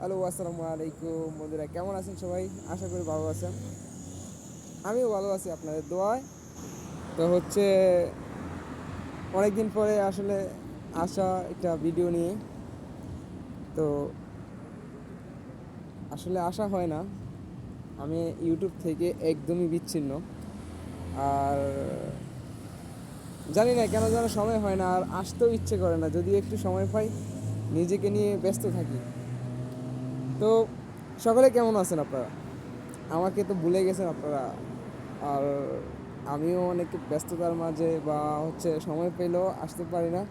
Hello, আসসালামু আলাইকুম। বন্ধুরা, কেমন আছেন সবাই? আশা করি ভালো আছেন। আমিও ভালো আছি আপনাদের দোয়ায়। তো হচ্ছে, অনেকদিন পরে আসলে আসা একটা ভিডিও নিয়ে। তো আসলে আসা হয় না। আমি ইউটিউব থেকে একদমই বিচ্ছিন্ন। আর জানি না কেন যেন সময় হয় না, আর আসতেও ইচ্ছে করে না। যদি একটু সময় পাই, নিজেকে নিয়ে ব্যস্ত থাকি। তো সকলে কেমন আছেন আপনারা? আমাকে তো ভুলে গেছেন আপনারা। আর আমিও অনেক ব্যস্ততার মাঝে বা হচ্ছে সময় পেলেও আসতে পারি না।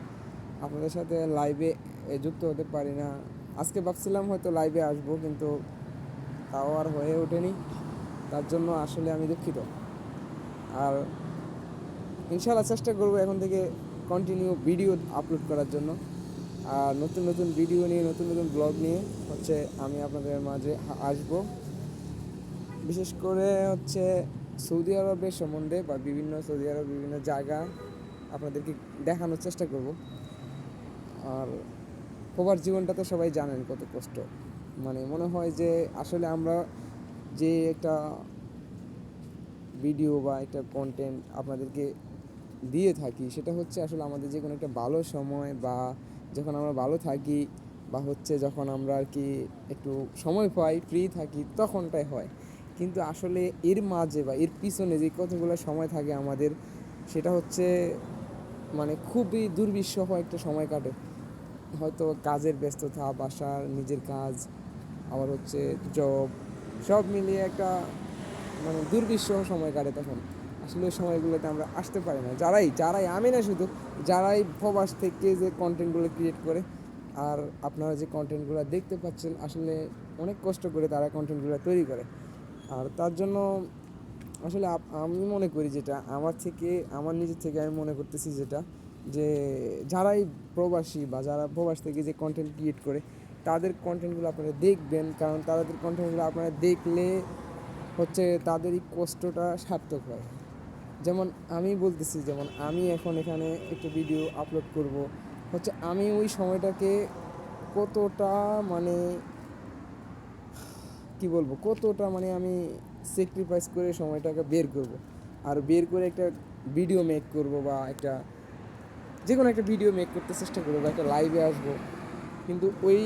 আপনাদের সাথে লাইভে যুক্ত হতে পারি না। আজকে ভাবছিলাম হয়তো লাইভে আসব, কিন্তু তাও আর হয়ে ওঠেনি। তার জন্য আসলে আমি দুঃখিত। আর ইনশাল্লাহ চেষ্টা করব এখন থেকে কন্টিনিউ ভিডিও আপলোড করার জন্য। আর নতুন নতুন ভিডিও নিয়ে, নতুন নতুন ব্লগ নিয়ে হচ্ছে আমি আপনাদের মাঝে আসব। বিশেষ করে হচ্ছে সৌদি আরবের সম্বন্ধে বা বিভিন্ন সৌদি আরব বিভিন্ন জায়গা আপনাদেরকে দেখানোর চেষ্টা করব। আর প্রবার জীবনটা তো সবাই জানেন কত কষ্ট। মানে মনে হয় যে আসলে আমরা যে একটা ভিডিও বা একটা কন্টেন্ট আপনাদেরকে দিয়ে থাকি, সেটা হচ্ছে আসলে আমাদের যে কোনো একটা ভালো সময় বা যখন আমরা ভালো থাকি বা হচ্ছে যখন আমরা আর কি একটু সময় পাই ফ্রি থাকি, তখনটাই হয়। কিন্তু আসলে এর মাঝে বা এর পিছনে যে কতগুলো সময় থাকে আমাদের, সেটা হচ্ছে মানে খুবই দুর্বিষহ একটা সময় কাটে। হয়তো কাজের ব্যস্ততা, বাসার নিজের কাজ, আবার হচ্ছে জব সব মিলিয়ে একটা মানে দুর্বিষহ সময় কাটে তখন। আসলে সময়গুলোতে আমরা আসতে পারি না। যারাই যারাই, আমি না শুধু, যারাই প্রবাস থেকে যে কন্টেন্টগুলো ক্রিয়েট করে, আর আপনারা যে কন্টেন্টগুলো দেখতে পাচ্ছেন, আসলে অনেক কষ্ট করে তারা কন্টেন্টগুলো তৈরি করে। আর তার জন্য আসলে আমি মনে করি যেটা, আমার থেকে, আমার নিজের থেকে আমি মনে করতেছি যেটা, যে যারাই প্রবাসী বা যারা প্রবাস থেকে যে কন্টেন্ট ক্রিয়েট করে, তাদের কন্টেন্টগুলো আপনারা দেখবেন, কারণ তাদের কন্টেন্টগুলো আপনারা দেখলে হচ্ছে তাদের এই কষ্টটা সার্থক হয়। যেমন আমি বলতেছি, যেমন আমি এখন এখানে একটা ভিডিও আপলোড করব। হচ্ছে আমি ওই সময়টাকে কতটা মানে কি বলব, কতটা মানে আমি স্যাক্রিফাইস করে সময়টাকে বের করব। আর বের করে একটা ভিডিও মেক করব বা একটা যে কোনো একটা ভিডিও মেক করতে চেষ্টা করব বা একটা লাইভে আসব। কিন্তু ওই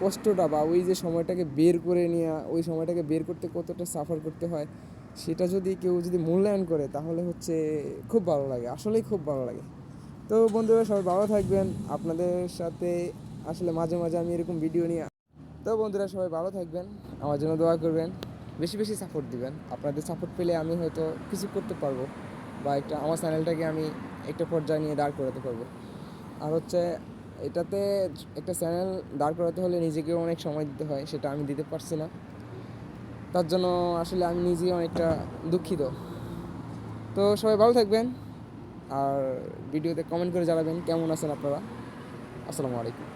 কষ্টটা বা ওই যে সময়টাকে বের করে নেওয়া ওই সময়টাকে বের করতে কতটা সাফার করতে হয় সেটা যদি কেউ যদি মূল্যায়ন করে, তাহলে হচ্ছে খুব ভালো লাগে, আসলেই খুব ভালো লাগে। তো বন্ধুরা, সবাই ভালো থাকবেন। আপনাদের সাথে আসলে মাঝে মাঝে আমি এরকম ভিডিও নিয়ে তো বন্ধুরা, সবাই ভালো থাকবেন। আমার জন্য দোয়া করবেন। বেশি বেশি সাপোর্ট দিবেন। আপনাদের সাপোর্ট পেলে আমি হয়তো কিছু করতে পারব বা একটা, আমার চ্যানেলটাকে আমি একটা পর্যায়ে নিয়ে দাঁড় করাতে পারব। আর হচ্ছে এটাতে একটা চ্যানেল দাঁড় করাতে হলে নিজেকেও অনেক সময় দিতে হয়, সেটা আমি দিতে পারছি না। তার জন্য আসলে আমি নিজেই অনেকটা দুঃখিত। তো সবাই ভালো থাকবেন আর ভিডিওতে কমেন্ট করে জানাবেন কেমন আছেন আপনারা। আসসালামু আলাইকুম।